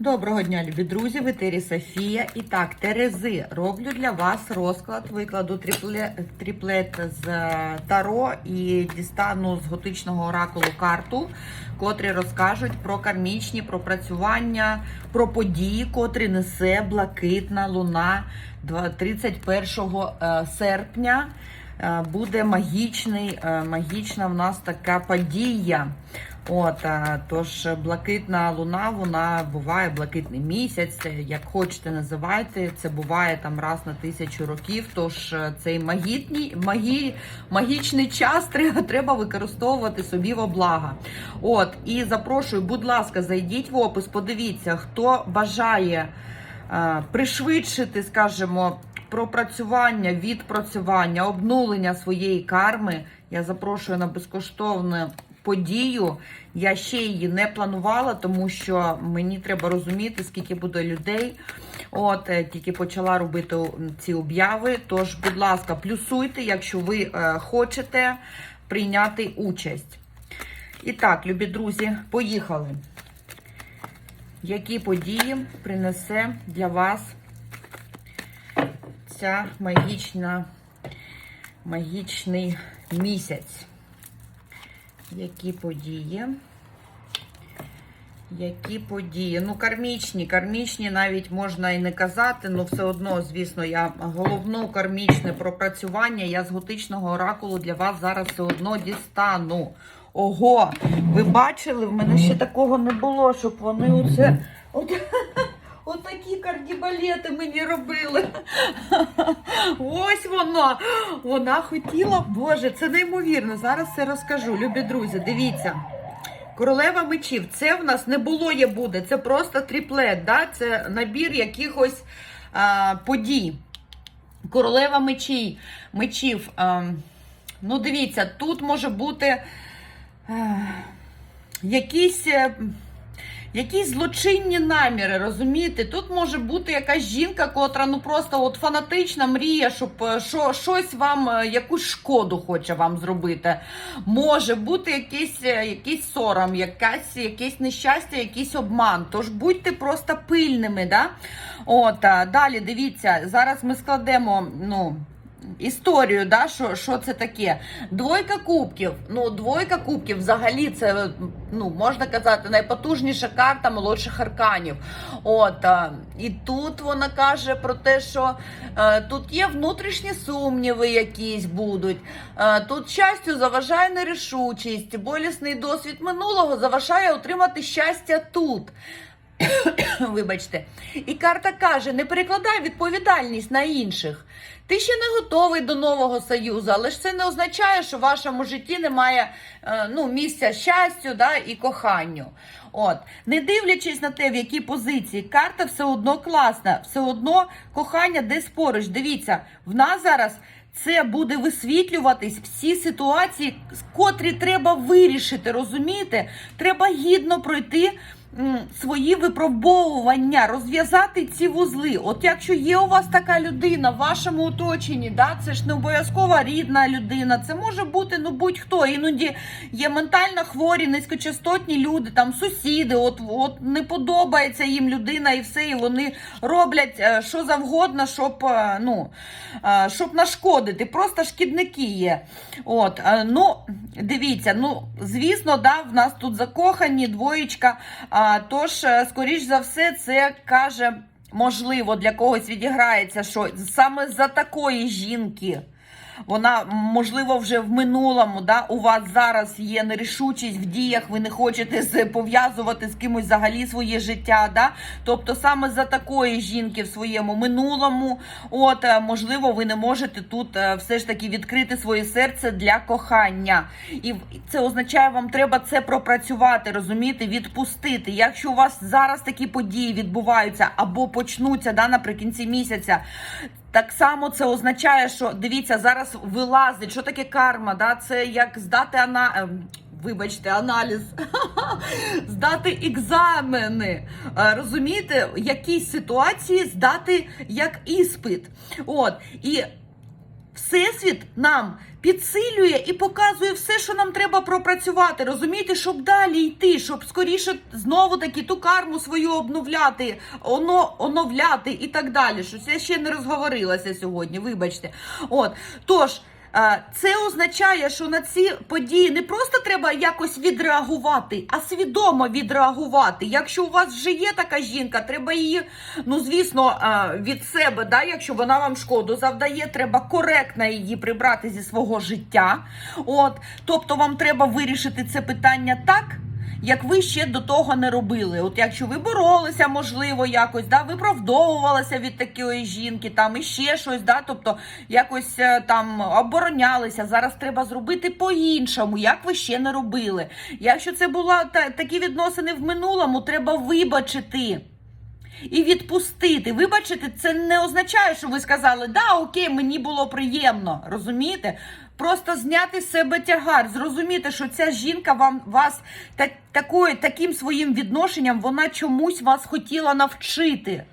Доброго дня, любі друзі! В етері Софія. І так, Терези, роблю для вас розклад. Викладу тріпле, тріплет з е, Таро і дістану з готичного оракулу карту, котрі розкажуть про кармічні пропрацювання, про події, котрі несе блакитна луна два- 31 е, серпня. Е, Буде магічний, магічна в нас така подія. От, е, тож блакитна луна, вона буває блакитний місяць, як хочете називайте, це буває там раз на тисячу років. Тож е, цей магітній, магі, магічний час треба, використовувати собі во благо. От, і запрошую, будь ласка, зайдіть в опис, подивіться, хто бажає е, пришвидшити, скажімо, пропрацювання, відпрацювання, обнулення своєї карми. Я запрошую на безкоштовну подію. Я ще її не планувала, тому що мені треба розуміти, скільки буде людей. От е, тільки почала робити ці обяви. Тож, будь ласка, плюсуйте, якщо ви е, хочете прийняти участь. І так, любі друзі, поїхали. Які події принесе для вас ця магічна, магічний місяць? Які події? Які події? Ну, кармічні, кармічні навіть можна і не казати, але все одно, звісно, я головну кармічне пропрацювання я з готичного оракулу для вас зараз все одно дістану. Ого! Ви бачили? В мене ще такого не було, щоб вони оце. От, Отакі кардібалети мені робили. Ось воно. Вона хотіла. Боже, це неймовірно. Зараз все розкажу. Любі друзі, дивіться. Королева мечів. Це в нас не було є буде. Це просто тріплет. Да? Це набір якихось а, подій. Королева мечій, мечів. А, ну, дивіться, тут може бути а, якісь. Якісь злочинні наміри, розумієте? Тут може бути якась жінка, котра ну просто от фанатична мріє, щоб е, що, щось вам, е, якусь шкоду хоче вам зробити. Може бути якийсь, е, якийсь сором, якась, якесь нещастя, якийсь обман. Тож будьте просто пильними. Да? От, далі дивіться, зараз ми складемо. ну, Історію, да, що, що це таке? Двойка кубків. Ну, двойка кубків взагалі це ну, можна казати найпотужніша карта молодших арканів. От, а, і тут вона каже про те, що е, тут є внутрішні сумніви, якісь будуть. Е, тут щастю заважає нерішучість, болісний досвід минулого заважає отримати щастя тут. Вибачте, і карта каже: не перекладай відповідальність на інших. Ти ще не готовий до нового союзу, але ж це не означає, що в вашому житті немає е, ну, місця щастю да, і коханню. От, не дивлячись на те, в якій позиції, карта все одно класна, все одно кохання десь поруч. Дивіться, в нас зараз. Це буде висвітлюватись всі ситуації, котрі треба вирішити. Розумієте? Треба гідно пройти свої випробовування, розв'язати ці вузли. От якщо є у вас така людина в вашому оточенні, да, це ж не обов'язково рідна людина, це може бути ну будь-хто. Іноді є ментально хворі, низькочастотні люди, там сусіди, от, от не подобається їм людина і все, і вони роблять е, що завгодно, щоб, е, ну, е, щоб нашкодити. Просто шкідники є. От, ну, дивіться, ну, звісно, да, в нас тут закохані, двоєчка. А, тож, е, скоріш за все, це каже, можливо, для когось відіграється, що саме за такої жінки. Вона, можливо, вже в минулому, да, у вас зараз є нерішучість в діях, ви не хочете пов'язувати з кимось взагалі своє життя. Да? Тобто саме за такої жінки в своєму минулому, от, е, можливо, ви не можете тут е, все ж таки відкрити своє серце для кохання. І це означає, вам треба це пропрацювати, розумієте, відпустити. Якщо у вас зараз такі події відбуваються або почнуться да, наприкінці місяця, так само це означає, що дивіться, зараз вилазить, що таке карма, да? це як здати ана... ем, Вибачте, аналіз, здати екзамени. Е, Розумієте, якісь ситуації здати як іспит. От. І Всесвіт нам підсилює і показує все, що нам треба пропрацювати. Розумієте, щоб далі йти, щоб скоріше знову таки ту карму свою обновляти, оно, оновляти і так далі. Щось я ще не розговорилася сьогодні. Вибачте. От тож. Це означає, що на ці події не просто треба якось відреагувати, а свідомо відреагувати. Якщо у вас вже є така жінка, треба її, ну звісно, від себе, да, якщо вона вам шкоду завдає, треба коректно її прибрати зі свого життя. От, тобто вам треба вирішити це питання так. Як ви ще до того не робили, от якщо ви боролися, можливо, якось да, виправдовувалися від такої жінки, там і ще щось, да, тобто якось е, там оборонялися. Зараз треба зробити по-іншому, як ви ще не робили. Якщо це були та, такі відносини в минулому, треба вибачити. І відпустити. Вибачити, це не означає, що ви сказали, да, окей, мені було приємно. Розумієте? Просто зняти з себе тягар, зрозуміти, що ця жінка вам вас так, такою, таким своїм відношенням вона чомусь вас хотіла навчити.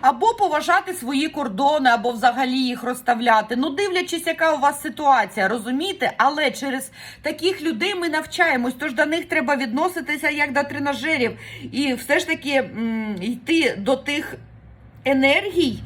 Або поважати свої кордони, або взагалі їх розставляти. Ну, дивлячись, яка у вас ситуація, розумієте? Але через таких людей ми навчаємось, тож до них треба відноситися як до тренажерів, і все ж таки м, йти до тих енергій.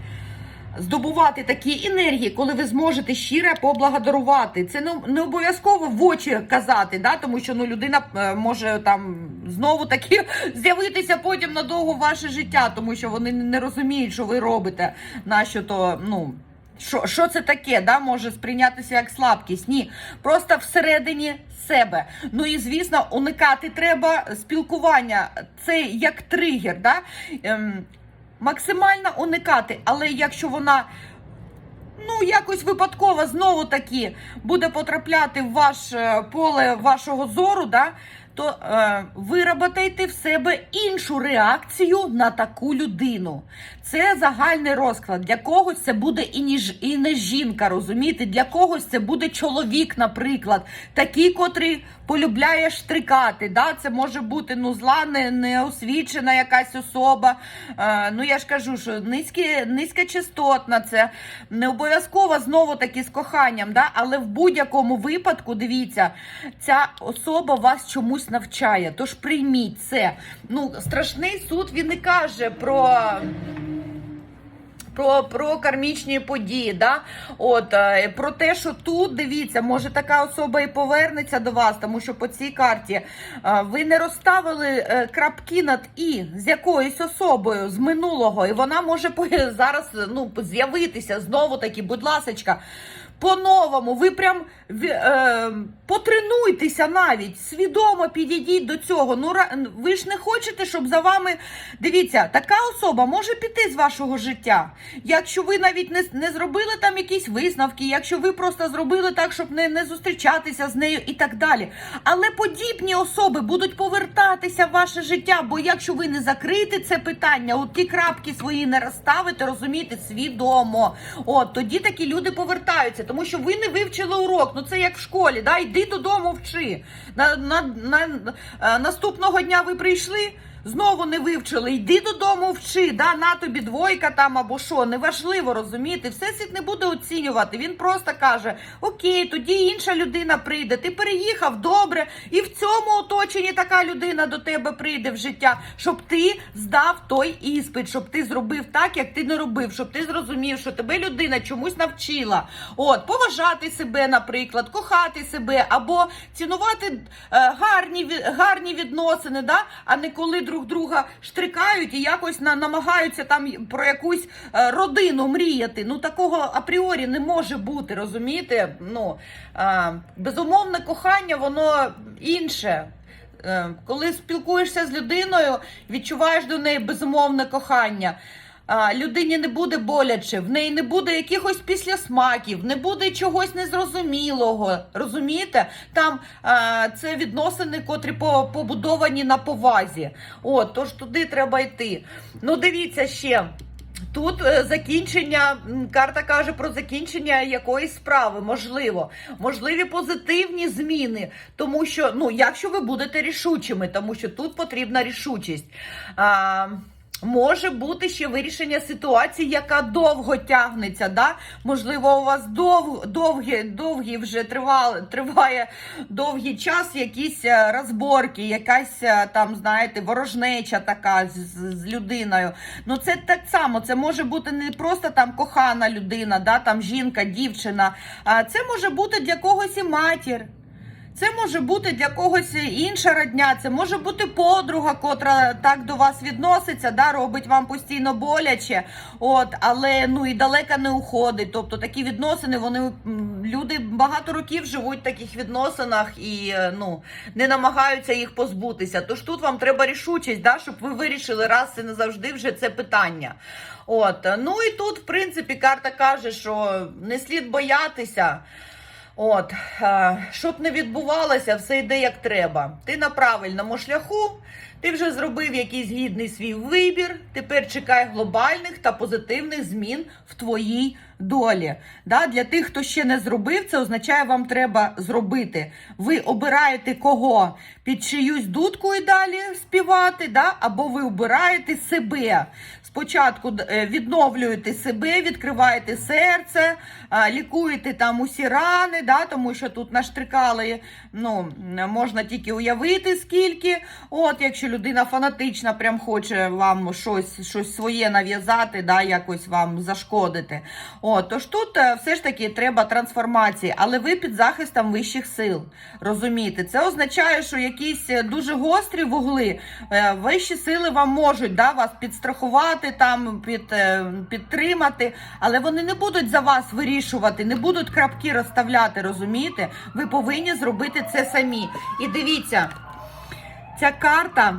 Здобувати такі енергії, коли ви зможете щиро поблагодарувати. Це не, не обов'язково в очі казати, да? тому що ну, людина е, може там знову таки з'явитися потім надовго в ваше життя, тому що вони не розуміють, що ви робите, нащо то, ну. Що, що це таке? Да? Може сприйнятися як слабкість? Ні. Просто всередині себе. Ну і звісно, уникати треба спілкування. Це як тригер. Да? Ем, максимально уникати. Але якщо вона ну якось випадково знову таки буде потрапляти в ваше поле вашого зору, да, то е, вироботайте в себе іншу реакцію на таку людину. Це загальний розклад. Для когось це буде і не, ж- і не жінка, розумієте? Для когось це буде чоловік, наприклад, такий, котрий полюбляє штрикати. Да? Це може бути ну, зла, не, неосвічена якась особа. Е, ну я ж кажу, що низькі, низькочастотна, це не обов'язково знову таки з коханням, да? але в будь-якому випадку, дивіться, ця особа вас чомусь навчає. Тож прийміть це. Ну, страшний суд він не каже про. Про, про кармічні події, да? От, е, про те, що тут, дивіться, може така особа і повернеться до вас, тому що по цій карті е, ви не розставили е, крапки над і з якоюсь особою з минулого, і вона може зараз ну, з'явитися знову таки, будь ласочка. По-новому, ви прям е, потренуйтеся навіть, свідомо підійдіть до цього. Ну, ви ж не хочете, щоб за вами. Дивіться, така особа може піти з вашого життя. Якщо ви навіть не, не зробили там якісь висновки, якщо ви просто зробили так, щоб не, не зустрічатися з нею і так далі. Але подібні особи будуть повертатися в ваше життя, бо якщо ви не закрите це питання, от ті крапки свої не розставите, розумієте, свідомо. От тоді такі люди повертаються, тому що ви не вивчили урок. Ну це як в школі, да? йди додому, вчи. На, на, на, е, наступного дня ви прийшли. Знову не вивчили, йди додому, вчи, да, на тобі двойка там або що, неважливо, розумієте, всесвіт не буде оцінювати. Він просто каже: Окей, тоді інша людина прийде. Ти переїхав добре, і в цьому оточенні така людина до тебе прийде в життя, щоб ти здав той іспит, щоб ти зробив так, як ти не робив, щоб ти зрозумів, що тебе людина чомусь навчила. От, поважати себе, наприклад, кохати себе, або цінувати е, гарні, гарні відносини, да? а не коли друг друга штрикають і якось на, намагаються там про якусь е, родину мріяти. Ну такого апріорі не може бути, розумієте? Ну, е, безумовне кохання, воно інше. Е, Коли спілкуєшся з людиною, відчуваєш до неї безумовне кохання. Людині не буде боляче, в неї не буде якихось післясмаків, не буде чогось незрозумілого. Розумієте? Там а, це відносини, котрі побудовані на повазі. От, тож туди треба йти. Ну, дивіться ще. Тут е, закінчення, карта каже про закінчення якоїсь справи, можливо, можливі позитивні зміни, тому що, ну, якщо ви будете рішучими, тому що тут потрібна рішучість. А, Може бути ще вирішення ситуації, яка довго тягнеться. Да? Можливо, у вас дов, довгі, довгі вже тривали, триває довгий час якісь е, розборки, якась е, там, знаєте, ворожнеча така з, з- з людиною. Ну це так само, це може бути не просто там кохана людина, да? там жінка, дівчина, а це може бути для когось і матір. Це може бути для когось інша родня, це може бути подруга, котра так до вас відноситься, да, робить вам постійно боляче, от, але ну і далеко не уходить. Тобто такі відносини, вони люди багато років живуть в таких відносинах і е, ну не намагаються їх позбутися. Тож тут вам треба рішучість, да, щоб ви вирішили раз і назавжди вже це питання. От, ну і тут, в принципі, карта каже, що не слід боятися. От, е, щоб не відбувалося, все йде як треба. Ти на правильному шляху, ти вже зробив якийсь гідний свій вибір. Тепер чекай глобальних та позитивних змін в твоїй долі. Да? Для тих, хто ще не зробив, це означає, вам треба зробити. Ви обираєте кого під чиюсь дудку і далі співати, да? або ви обираєте себе. Спочатку е, відновлюєте себе, відкриваєте серце, лікуєте там усі рани, да, тому що тут наштрикали, ну, можна тільки уявити скільки. От, якщо людина фанатична, прям хоче вам щось, щось своє нав'язати, да, якось вам зашкодити. От, тож тут е, все ж таки треба трансформації, але ви під захистом вищих сил. Розумієте, це означає, що якісь е, дуже гострі вугли, е, вищі сили вам можуть да, вас підстрахувати, там, під, підтримати, але вони не будуть за вас вирішувати, не будуть крапки розставляти, розумієте? Ви повинні зробити це самі. І дивіться, ця карта.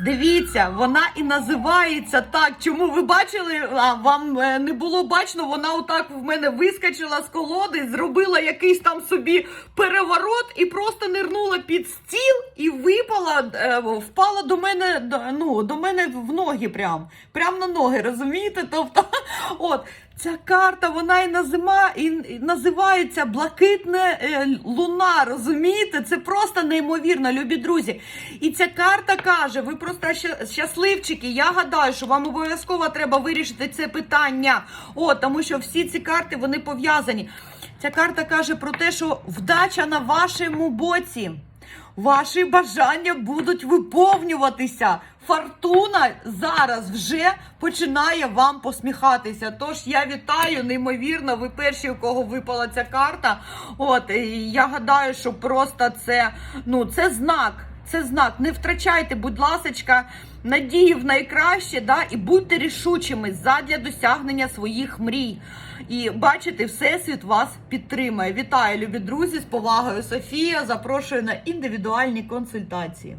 Дивіться, вона і називається так. Чому ви бачили? А вам е, не було бачно, вона отак в мене вискочила з колоди, зробила якийсь там собі переворот і просто нирнула під стіл і випала, е, впала до мене ну, до мене в ноги прям. Прям на ноги, розумієте? Тобто, от. Ця карта, вона і назима, і, називається Блакитне е, луна. Розумієте? Це просто неймовірно, любі друзі. І ця карта каже: ви просто щасливчики. Я гадаю, що вам обов'язково треба вирішити це питання. О, тому що всі ці карти вони пов'язані. Ця карта каже про те, що вдача на вашому боці. Ваші бажання будуть виповнюватися. Фортуна зараз вже починає вам посміхатися. Тож я вітаю, неймовірно, ви перші, у кого випала ця карта. От і я гадаю, що просто це ну це знак. Це знак. Не втрачайте, будь ласочка, надії в найкраще, да, і будьте рішучими задля досягнення своїх мрій. І бачите, всесвіт вас підтримає. Вітаю, любі друзі, з повагою Софія. Запрошую на індивідуальні консультації.